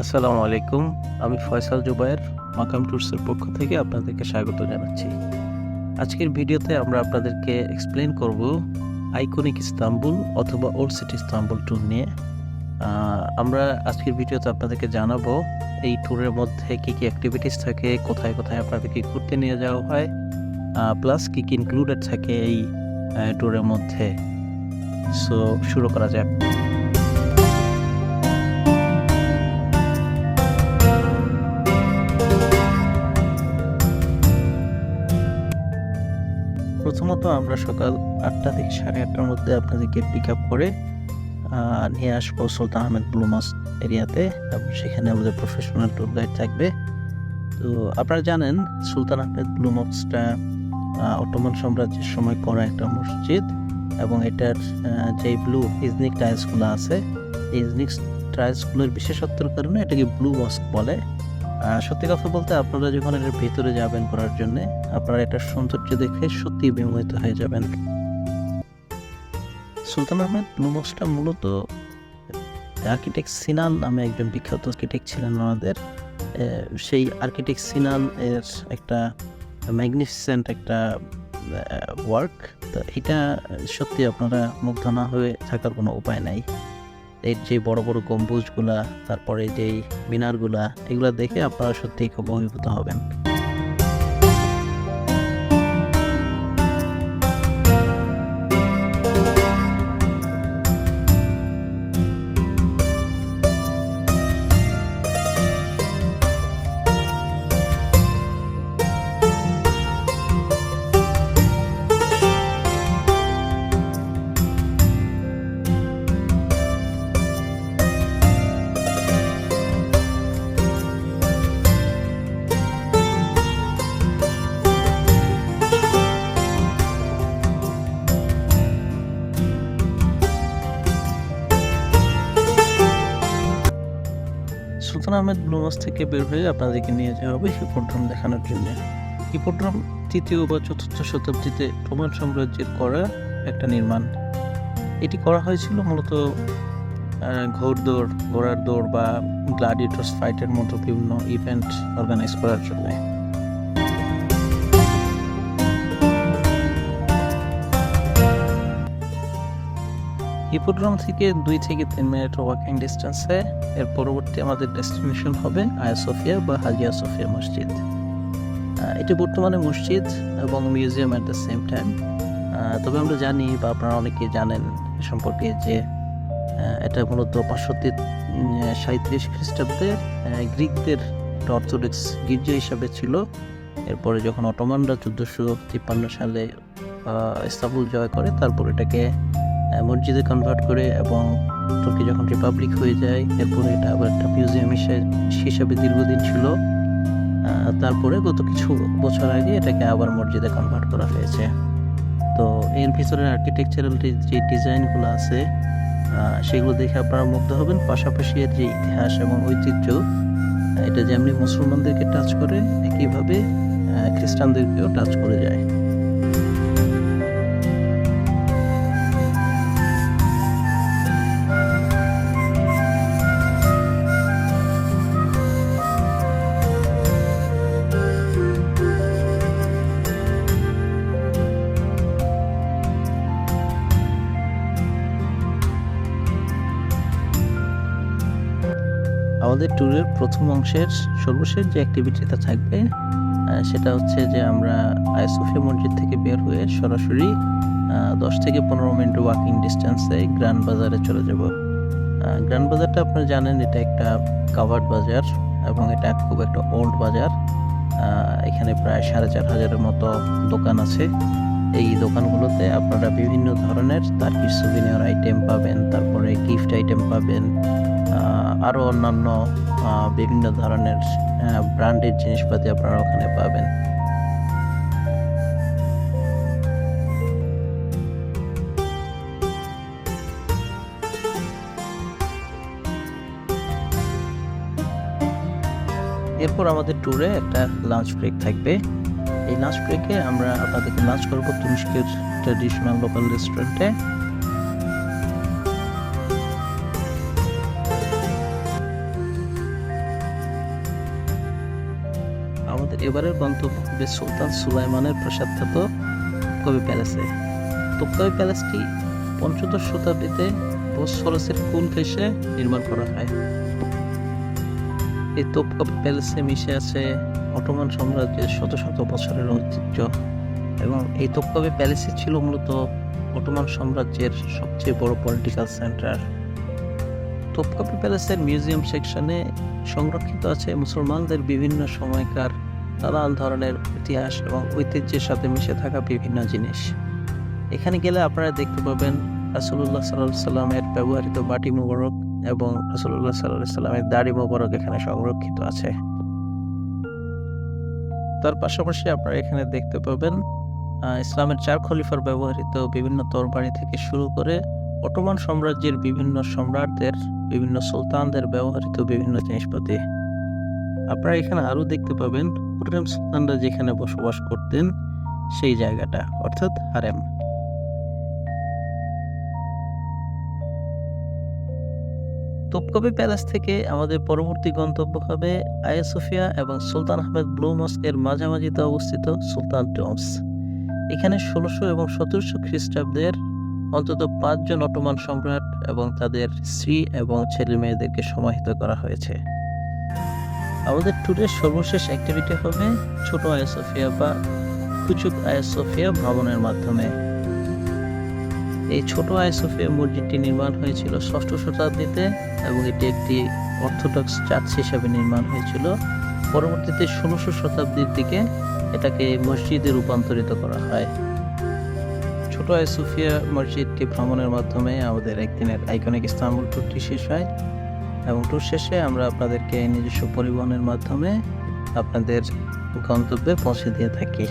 আসসালামু আলাইকুম, আমি ফয়সাল জুবায়ের মাকাম ট্যুরসের পক্ষ থেকে আপনাদেরকে স্বাগত জানাচ্ছি। আজকের ভিডিওতে আমরা আপনাদেরকে এক্সপ্লেন করব আইকনিক ইস্তাম্বুল অথবা ওল্ড সিটি ইস্তাম্বুল ট্যুর নিয়ে। আমরা আজকের ভিডিওতে আপনাদেরকে জানাব এই ট্যুরের মধ্যে কী কী অ্যাক্টিভিটিস থাকে, কোথায় কোথায় আপনাদেরকে ঘুরতে নিয়ে যাওয়া হয় প্লাস কী কী ইনক্লুডেড থাকে এই ট্যুরের মধ্যে। সো শুরু করা যাক। আমরা সকাল আটটা থেকে সাড়ে আটটার মধ্যে আপনাদেরকে পিক আপ করে নিয়ে আসব সুলতান আহমেদ ব্লু মাস এরিয়াতে এবং সেখানে আমাদের প্রফেশনাল ট্যুর গাইড থাকবে। তো আপনারা জানেন, সুলতান আহমেদ ব্লু মসটা অটোমান সাম্রাজ্যের সময় করা একটা মসজিদ এবং এটার যে ব্লু ইজনিক টাইলসগুলো আছে ইজনিক টাইলসগুলোর বিশেষত্বের কারণে এটাকে ব্লু মস্ক বলে। সত্যি কথা বলতে আপনারা যখন এটার ভিতরে যাবেন করার জন্য, আপনারা এটার সৌন্দর্য দেখে সত্যি বিমোহিত হয়ে যাবেন। সুলতান আহমেদ ব্লু মস্কটা মূলত আর্কিটেক্ট সিনান নামে একজন বিখ্যাত আর্কিটেক্ট ছিলেন ওনাদের। সেই আর্কিটেক্ট সিনান এর একটা ম্যাগনিফিসেন্ট একটা ওয়ার্ক তো এটা সত্যি আপনারা মুগ্ধ না হয়ে থাকার কোনো উপায় নাই। এর যে বড় বড় গম্বুজগুলা, তারপরে যেই মিনারগুলা, এগুলা দেখে আপনারা সত্যিই খুব অভিভূত হবেন। সুলতান আহমেদ ব্লুমাস থেকে বের হয়ে আপনাদেরকে নিয়ে যাওয়া হবে হিপোড্রোম দেখানোর জন্য। হিপোড্রোম তৃতীয় বা চতুর্থ শতাব্দীতে রোমান সাম্রাজ্যের করা একটা নির্মাণ। এটি করা হয়েছিল মূলত ঘোড়দৌড় ঘোড়ার দৌড় বা গ্লাডিয়েটর্স ফাইটের মতো বিভিন্ন ইভেন্ট অর্গানাইজ করার জন্য। হিপোড্রোম থেকে দুই থেকে তিন মিনিট ওয়াকিং ডিস্টেন্সে এর পরবর্তী আমাদের ডেস্টিনেশন হবে আয়া সোফিয়া বা হাজিয়া সোফিয়া মসজিদ। এটি বর্তমানে মসজিদ এবং museum at the same time তবে আমরা জানি বা আপনারা অনেকে জানেন এ সম্পর্কে যে এটা মূলত পাঁচশো সাঁত্রিশ খ্রিস্টাব্দে গ্রিকদের অর্থোডক্স গির্জা হিসাবে ছিল। এরপরে যখন অটোমানরা চোদ্দোশো তিপ্পান্ন সালে আহ, ইস্তাম্বুল জয় করে তারপর এটাকে মসজিদে কনভার্ট করে এবং তুর্কি যখন রিপাবলিক হয়ে যায়, এরপরে এটা আবার একটা মিউজিয়াম হিসাবে দীর্ঘদিন ছিল। তারপরে গত কিছু বছর আগে এটাকে আবার মসজিদে কনভার্ট করা হয়েছে। তো এর ভিতরে আর্কিটেকচারাল যে ডিজাইনগুলো আছে সেগুলো দেখে আপনারা মুগ্ধ হবেন। পাশাপাশি এর যে ইতিহাস এবং ঐতিহ্য এটা যেমনি মুসলমানদেরকে টাচ করে, একইভাবে খ্রিস্টানদেরকেও টাচ করে যায়। আমাদের ট্যুরের প্রথম অংশের সর্বশেষ যে অ্যাক্টিভিটিটা থাকবে সেটা হচ্ছে যে আমরা আইসোফিয়া মসজিদ থেকে বের হয়ে সরাসরি দশ থেকে পনেরো মিনিট ওয়াকিং ডিস্টেন্সে গ্র্যান্ড বাজারে চলে যাব। গ্র্যান্ড বাজারটা আপনারা জানেন এটা একটা কাভার্ড বাজার এবং এটা খুব একটা ওল্ড বাজার। এখানে প্রায় সাড়ে চার হাজারের মতো দোকান আছে। এই দোকানগুলোতে আপনারা বিভিন্ন ধরনের তার্কির সুভিনিয়র আইটেম পাবেন তারপরে গিফট আইটেম পাবেন আহ, আরও অন্যান্য বিভিন্ন ধরনের ব্র্যান্ডেড জিনিসপাতি আপনারা ওখানে পাবেন। এরপর আমাদের ট্যুরে একটা লাঞ্চ ব্রেক থাকবে। এই লাঞ্চ ব্রেকে আমরা আপনাদেরকে লাঞ্চ করব তুরস্কের ট্র্যাডিশনাল লোকাল রেস্টুরেন্টে আমাদের এবারের গন্তব্য সুলতান সুলাইমানের প্রসাদ খ্যাত কবি প্যালেসে। তো কবি প্যালেসটি পঞ্চদশ শতাব্দীতে বসরসের কুল ঘেসে নির্মাণ করা হয়। এই তোপকাপ প্যালেসে মিশে আছে অটোমান সাম্রাজ্যের শত শত বছরের ঐতিহ্য এবং এই তোপকাবি প্যালেসই ছিল মূলত অটোমান সাম্রাজ্যের সবচেয়ে বড় পলিটিক্যাল সেন্টার তোপকাপি প্যালেসের মিউজিয়াম সেকশনে সংরক্ষিত আছে মুসলমানদের বিভিন্ন সময়কার নানান ধরনের ইতিহাস এবং ঐতিহ্যের সাথে মিশে থাকা বিভিন্ন জিনিস। এখানে গেলে আপনারা দেখতে পাবেন রাসুল্লাহ সাল্লাহ সাল্লামের ব্যবহৃত বাটি মোবারক এবং রাসুল্লাহ সাল্লাহ সাল্লামের দাড়ি মোবারক এখানে সংরক্ষিত আছে। তার পাশাপাশি আপনারা এখানে দেখতে পাবেন ইসলামের চার খলিফার ব্যবহৃত বিভিন্ন তরবারি থেকে শুরু করে অটোমান সাম্রাজ্যের বিভিন্ন সম্রাটদের, বিভিন্ন সুলতানদের ব্যবহৃত বিভিন্ন জিনিসপাতি। আপনারা এখানে আরও দেখতে পাবেন সুলতানরা যেখানে বসবাস করতেন সেই জায়গাটা, অর্থাৎ হারেম। তোপকবি প্যালেস থেকে আমাদের পরবর্তী গন্তব্য হবে আয়া সোফিয়া এবং সুলতান আহমেদ ব্লু মস্কের মাঝামাঝিতে অবস্থিত সুলতান টমস। এখানে ষোলোশো এবং সতেরোশো খ্রিস্টাব্দের অন্তত পাঁচজন অটোমান সম্রাট এবং তাদের স্ত্রী এবং ছেলে মেয়েদেরকে সমাহিত করা হয়েছে। আমাদের ট্যুরের সর্বশেষ অ্যাক্টিভিটি হবে ছোট আয়া সোফিয়া বা কুচুক আয়া সোফিয়া ভ্রমণের মাধ্যমে। এই ছোট আয়া সোফিয়া মসজিদটি নির্মাণ হয়েছিল ষষ্ঠ শতাব্দীতে এবং এটি একটি অর্থোডক্স চার্চ হিসাবে নির্মাণ হয়েছিল। পরবর্তীতে ষোলোশো শতাব্দীর দিকে এটাকে মসজিদে রূপান্তরিত করা হয়। ছোট আয় সুফিয়া মসজিদটি ভ্রমণের মাধ্যমে আমাদের একদিনের আইকনিক ইস্তাম্বুল ট্যুরটি শেষ হয় এবং ট্যুর শেষে আমরা আপনাদেরকে নিজস্ব পরিবহনের মাধ্যমে আপনাদের গন্তব্যে পৌঁছে দিয়ে থাকি।